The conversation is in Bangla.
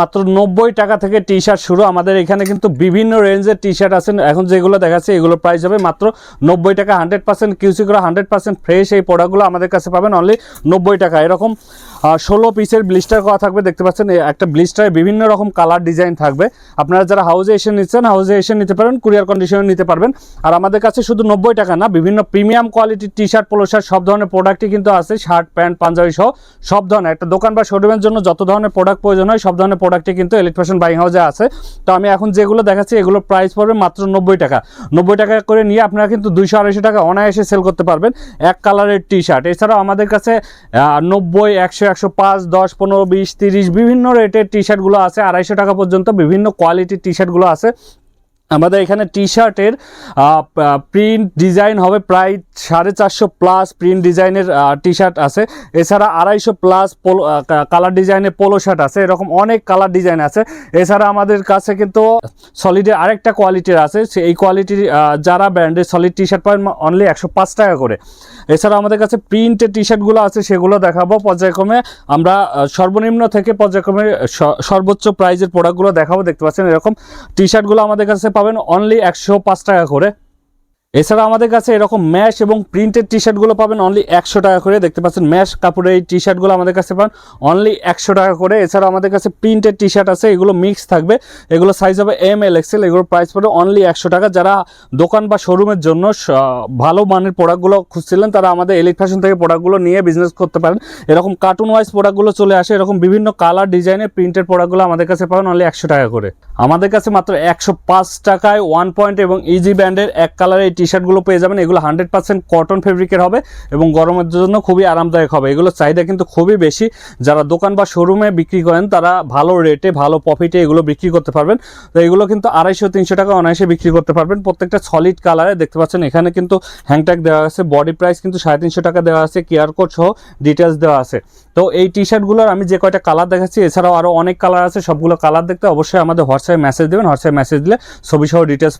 মাত্র নব্বই টাকা থেকে টি শার্ট শুরু। আমাদের এখানে কিন্তু বিভিন্ন রেঞ্জের টি শার্ট আছে এখন যেগুলো দেখাচ্ছে, এগুলো প্রাইস হবে মাত্র নব্বই টাকা হান্ড্রেড পার্সেন্ট কিউসি করে হান্ড্রেড পার্সেন্ট ফ্রেশ এই প্রোডাক্টগুলো আমাদের কাছে পাবেন অনলি নব্বই টাকা। এরকম ষোলো পিসের ব্লিস্টার করা থাকবে, দেখতে পাচ্ছেন একটা ব্লিস্টারে বিভিন্ন রকম কালার ডিজাইন থাকবে। আপনারা যারা হাউজে এসে নিচ্ছেন, হাউজে এসে নিতে পারেন, কুরিয়ার কন্ডিশনে নিতে পারবেন। আর আমাদের কাছে শুধু নব্বই টাকা না, বিভিন্ন প্রিমিয়াম কোয়ালিটির টি শার্ট পোলো শার্ট, সব ধরনের প্রোডাক্টই কিন্তু আছে, শার্ট, প্যান্ট, পাঞ্জাবি সহ সব ধরনের। একটা দোকান বা শোরুমের জন্য যত ধরনের প্রোডাক্ট প্রয়োজন হয়, সব ধরনের প্রোডাক্টই কিন্তু ইলেকট্রিশন বাইং হাউসে আছে। তো আমি এখন যেগুলো দেখাচ্ছি, এগুলোর প্রাইস পড়বে মাত্র নব্বই টাকা। নব্বই টাকা করে নিয়ে আপনারা কিন্তু দুইশো আড়াইশো টাকা অনায়াসে সেল করতে পারবেন। এক কালারের টি শার্ট এছাড়াও আমাদের কাছে নব্বই, একশো একশো পাঁচ, দশ, পনেরো, বিশ, তিরিশ বিভিন্ন রেটের টি শার্টগুলো আছে, আড়াইশো টাকা পর্যন্ত বিভিন্ন কোয়ালিটির টি শার্টগুলো আছে। আমাদের এখানে টি শার্টের প্রিন্ট ডিজাইন হবে প্রায় সাড়ে চারশো প্লাস প্রিন্ট ডিজাইনের টি শার্ট আছে। এছাড়া আড়াইশো প্লাস পোলো কালার ডিজাইনের পোলো শার্ট আছে। এরকম অনেক কালার ডিজাইন আছে। এছাড়া আমাদের কাছে কিন্তু সলিডের আরেকটা কোয়ালিটির আছে। এই কোয়ালিটির যারা ব্র্যান্ডের সলিড টি শার্ট পাবেন অনলি একশো পাঁচ টাকা করে। এছাড়া আমাদের কাছে প্রিন্টের টি শার্টগুলো আছে, সেগুলো দেখাবো পর্যায়ক্রমে। আমরা সর্বনিম্ন থেকে পর্যায়ক্রমে সর্বোচ্চ প্রাইজের প্রোডাক্টগুলো দেখাবো। দেখতে পাচ্ছেন এরকম টি শার্টগুলো আমাদের কাছে পাবেন অনলি একশো পাঁচ টাকা করে। এছাড়া আমাদের কাছে এরকম ম্যাশ এবং প্রিন্টেড টি শার্টগুলো পাবেন অনলি একশো টাকা করে। দেখতে পাচ্ছেন ম্যাশ কাপড়ের এই টি শার্টগুলো আমাদের কাছে পাবেন অনলি একশো টাকা করে। এছাড়া আমাদের কাছে প্রিন্টেড টি শার্ট আছে, এগুলো মিক্স থাকবে। এগুলো সাইজ হবে এম এল এক্সেল এগুলোর প্রাইস পড়বে অনলি একশো টাকা। যারা দোকান বা শোরুমের জন্য ভালো মানের প্রোডাক্টগুলো খুঁজছিলেন, তারা আমাদের এলিট ফ্যাশন থেকে প্রোডাক্টগুলো নিয়ে বিজনেস করতে পারেন। এরকম কার্টুন ওয়াইজ প্রোডাক্টগুলো চলে আসে, এরকম বিভিন্ন কালার ডিজাইনের প্রিন্টেড প্রোডাক্টগুলো আমাদের কাছে পাবেন অনলি একশো টাকা করে। আমাদের কাছে মাত্র একশো পাঁচ টাকায় ওয়ান পয়েন্ট এবং ইজি ব্র্যান্ডের এক কালারের এই টি শার্টগুলো পেয়ে যাবেন। এগুলো হান্ড্রেড পার্সেন্ট কটন ফেব্রিকের হবে এবং গরমের জন্য খুবই আরামদায়ক হবে। এগুলো চাহিদা কিন্তু খুবই বেশি। যারা দোকান বা শোরুমে বিক্রি করেন, তারা ভালো রেটে ভালো প্রফিটে এগুলো বিক্রি করতে পারবেন। তো এগুলো কিন্তু আড়াইশো তিনশো টাকা অনায়াসে বিক্রি করতে পারবেন। প্রত্যেকটা সলিড কালারে দেখতে পাচ্ছেন, এখানে কিন্তু হ্যাংট্যাগ দেওয়া আছে। বডি প্রাইস কিন্তু সাড়ে তিনশো টাকা দেওয়া আছে। কেয়ার কোড সহ ডিটেলস দেওয়া আছে। তো এই টি শার্টগুলোর আমি যে কয়টা কালার দেখাচ্ছি, এছাড়াও আরও অনেক কালার আছে। সবগুলো কালার দেখতে অবশ্যই আমাদের হোয়াটসঅ্যাপে মেসেজ দেবেন হোয়াটসঅ্যাপে মেসেজ দিলে ছবি সহ ডিটেলস